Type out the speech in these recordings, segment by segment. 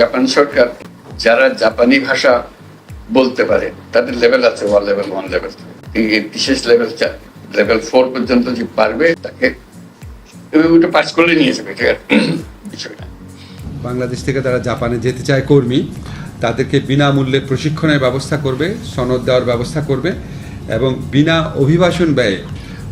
Japan সরকার, যারা জাপানি ভাষা বলতে পারে, তাদের লেভেল আছে ওয়ান লেভেল ওয়ান লেভেল বিশেষ লেভেল চার লেভেল ফোর পর্যন্ত যে পারবে, তাকে ওটা পাস করলে নিয়ে যাবে, ঠিক আছে? বিষয়টা। বাংলাদেশ থেকে তারা জাপানে যেতে চায় কর্মী, তাদেরকে বিনামূল্যে প্রশিক্ষণের ব্যবস্থা করবে, সনদ দেওয়ার ব্যবস্থা করবে এবং বিনা অভিবাসন ব্যয়ে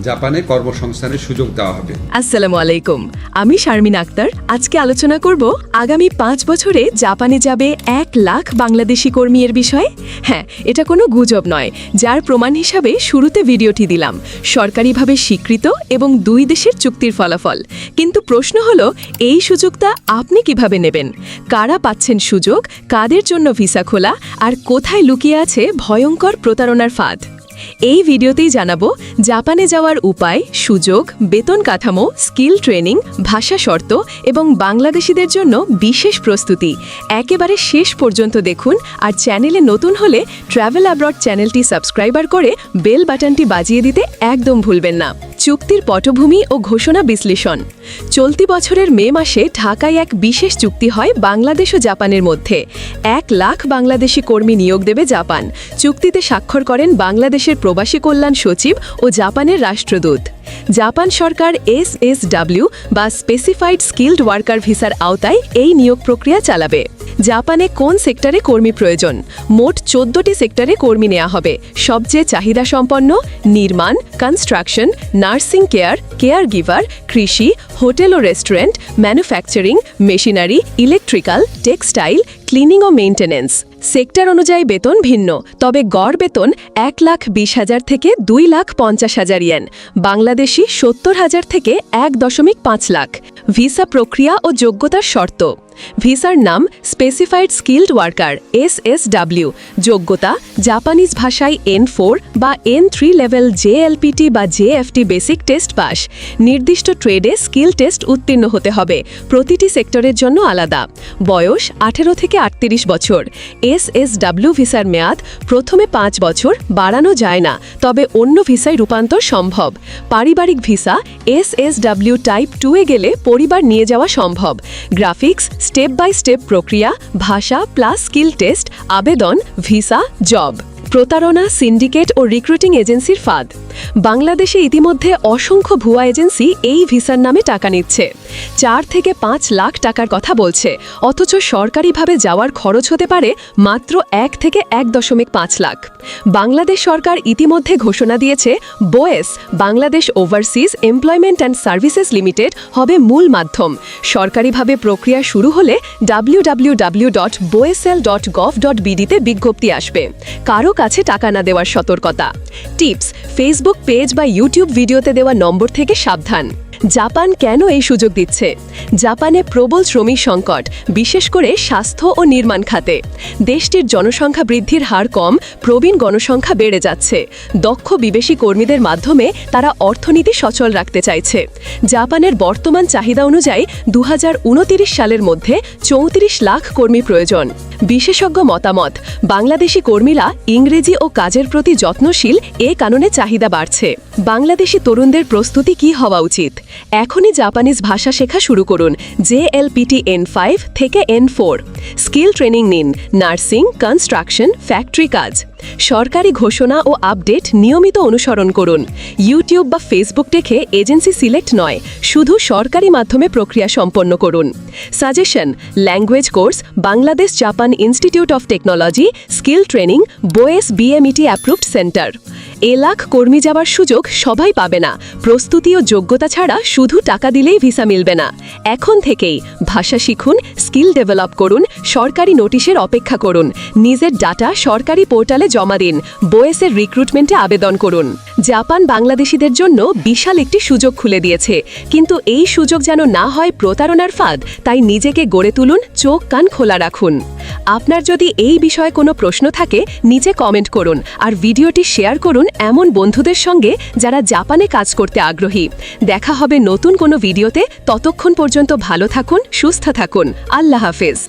জাপানে কর্মসংস্থানের সুযোগ দেওয়া হবে। আসসালামু আলাইকুম। আমি শারমিন আক্তার। আজকে আলোচনা করব, আগামী পাঁচ বছরে জাপানে যাবে এক লাখ বাংলাদেশি কর্মী এর বিষয়ে। হ্যাঁ এটা কোনো গুজব নয়। যার প্রমাণ হিসাবে শুরুতে ভিডিওটি দিলাম। সরকারিভাবে স্বীকৃত এবং দুই দেশের চুক্তির ফলাফল। কিন্তু প্রশ্ন হলো, এই সুযোগটা আপনি কীভাবে নেবেন? কারা পাচ্ছেন সুযোগ? কাদের জন্য ভিসা খোলা? আর কোথায় লুকিয়ে আছে ভয়ঙ্কর প্রতারণার ফাঁদ? এই ভিডিওতেই জানাব জাপানে যাওয়ার উপায়, সুযোগ, বেতন কাঠামো, স্কিল ট্রেনিং, ভাষা শর্ত এবং বাংলাদেশিদের জন্য বিশেষ প্রস্তুতি। একেবারে শেষ পর্যন্ত দেখুন আর চ্যানেলে নতুন হলে ট্রাভেল অ্যাব্রড চ্যানেলটি সাবস্ক্রাইবার করে বেল বাটনটি বাজিয়ে দিতে একদম ভুলবেন না। চুক্তির পটভূমি ও ঘোষণা বিশ্লেষণ। চলতি বছরের মে মাসে ঢাকায় এক বিশেষ চুক্তি হয় বাংলাদেশ ও জাপানের মধ্যে। এক লাখ বাংলাদেশি কর্মী নিয়োগ দেবে জাপান। চুক্তিতে স্বাক্ষর করেন বাংলাদেশের প্রবাসী কল্যাণ সচিব ও জাপানের রাষ্ট্রদূত। জাপান সরকার এস এস ডাব্লিউ বা স্পেসিফাইড স্কিল্ড ওয়ার্কার ভিসার আওতায় এই নিয়োগ প্রক্রিয়া চালাবে। জাপানে কোন সেক্টরে কর্মী প্রয়োজন? মোট চোদ্দটি সেক্টরে কর্মী নেওয়া হবে। সবচেয়ে চাহিদা সম্পন্ন নির্মাণ construction nursing care care giver কৃষি, হোটেল ও restaurant manufacturing machinery electrical textile cleaning ও মেইনটেনেন্স সেক্টর অনুযায়ী বেতন ভিন্ন, তবে গড় বেতন এক লাখ বিশ হাজার থেকে দুই লাখ পঞ্চাশ হাজার ইয়েন, বাংলাদেশি সত্তর হাজার থেকে এক দশমিক পাঁচ লাখ। ভিসা প্রক্রিয়া ও যোগ্যতার শর্ত। ভিসার নাম specified skilled worker, S S W. যোগ্যতা, জাপানিজ ভাষায় এন ফোর বা এন থ্রি লেভেল জেএলপিটি বা জেএফটি বেসিক টেস্ট পাস। নির্দিষ্ট ট্রেডে স্কিল টেস্ট উত্তীর্ণ হতে হবে। প্রতিটি সেক্টরের জন্য আলাদা। বয়স আঠেরো থেকে আটত্রিশ বছর। এস এস ডাব্লিউ ভিসার মেয়াদ প্রথমে পাঁচ বছর, বাড়ানো যায় না, তবে অন্য ভিসায় রূপান্তর সম্ভব। পারিবারিক visa, S S W type two এ গেলে পরিবার নিয়ে যাওয়া সম্ভব। গ্রাফিক্স স্টেপ বাই স্টেপ প্রক্রিয়া, ভাষা প্লাস স্কিল টেস্ট, আবেদন, ভিসা, জব। প্রতারণা, সিন্ডিকেট ও রিক্রুটিং এজেন্সির ফাঁদ। বাংলাদেশে ইতিমধ্যে অসংখ্য ভুয়া এজেন্সি এই ভিসার নামে টাকা নিচ্ছে। চার থেকে পাঁচ লাখ টাকার কথা বলছে, অথচ সরকারিভাবে যাওয়ার খরচ হতে পারে মাত্র এক থেকে এক দশমিক পাঁচ লাখ। বাংলাদেশ সরকার ইতিমধ্যে ঘোষণা দিয়েছে, BOES Bangladesh overseas employment and services limited হবে মূল মাধ্যম। সরকারিভাবে প্রক্রিয়া শুরু হলে W W W dot BOESL dot gov dot বিডিতে বিজ্ঞপ্তি আসবে। কারও কাছে টাকা না দেওয়ার সতর্কতা। টিপস ফেসবুক পেজ বা ইউটিউব ভিডিওতে দেওয়া নম্বর থেকে সাবধান। জাপান কেন এই সুযোগ দিচ্ছে? জাপানে প্রবল শ্রমিক সংকট, বিশেষ করে স্বাস্থ্য ও নির্মাণ খাতে। দেশটির জনসংখ্যা বৃদ্ধির হার কম, প্রবীণ গণসংখ্যা বেড়ে যাচ্ছে। দক্ষ বিবেশী কর্মীদের মাধ্যমে তারা অর্থনীতি সচল রাখতে চাইছে। জাপানের বর্তমান চাহিদা অনুযায়ী দু হাজার উনত্রিশ সালের মধ্যে চৌত্রিশ লাখ কর্মী প্রয়োজন। বিশেষজ্ঞ মতামত, বাংলাদেশি কর্মীরা ইংরেজি ও কাজের প্রতি যত্নশীল এ কারণে চাহিদা বাড়ছে। বাংলাদেশি তরুণদের প্রস্তুতি কি হওয়া উচিত? এখনই জাপানিজ ভাষা শেখা শুরু করুন জেএলপিটি এন ফাইভ থেকে এন ফোর। স্কিল ট্রেনিং নিন, নার্সিং, কনস্ট্রাকশন, ফ্যাক্টরি কাজ। সরকারি ঘোষণা ও আপডেট নিয়মিত অনুসরণ করুন। ইউটিউব বা ফেসবুক দেখে এজেন্সি সিলেক্ট নয়, শুধু সরকারি মাধ্যমে প্রক্রিয়া সম্পন্ন করুন। Suggestion, language course, Bangladesh Japan institute of technology, skill training, BOES BMET approved centre. এ লাখ কর্মী যাওয়ার সুযোগ সবাই পাবে না। প্রস্তুতি ও যোগ্যতা ছাড়া শুধু টাকা দিলেই ভিসা মিলবে না। এখন থেকেই ভাষা শিখুন, স্কিল ডেভেলপ করুন, সরকারি নোটিশের অপেক্ষা করুন। নিজের ডাটা সরকারি পোর্টালে জমা দিন। বয়েসের রিক্রুটমেন্টে আবেদন করুন। জাপান বাংলাদেশিদের জন্য বিশাল একটি সুযোগ খুলে দিয়েছে। কিন্তু এই সুযোগ যেন না হয় প্রতারণার ফাঁদ, তাই নিজেকে গড়ে তুলুন, চোখ কান খোলা রাখুন। আপনার যদি এই বিষয়ে কোনো প্রশ্ন থাকে, নিচে কমেন্ট করুন। আর ভিডিওটি শেয়ার করুন এমন বন্ধুদের সঙ্গে যারা জাপানে কাজ করতে আগ্রহী। দেখা হবে নতুন কোনো ভিডিওতে। ততক্ষণ পর্যন্ত ভালো থাকুন, সুস্থ থাকুন। আল্লাহ হাফেজ।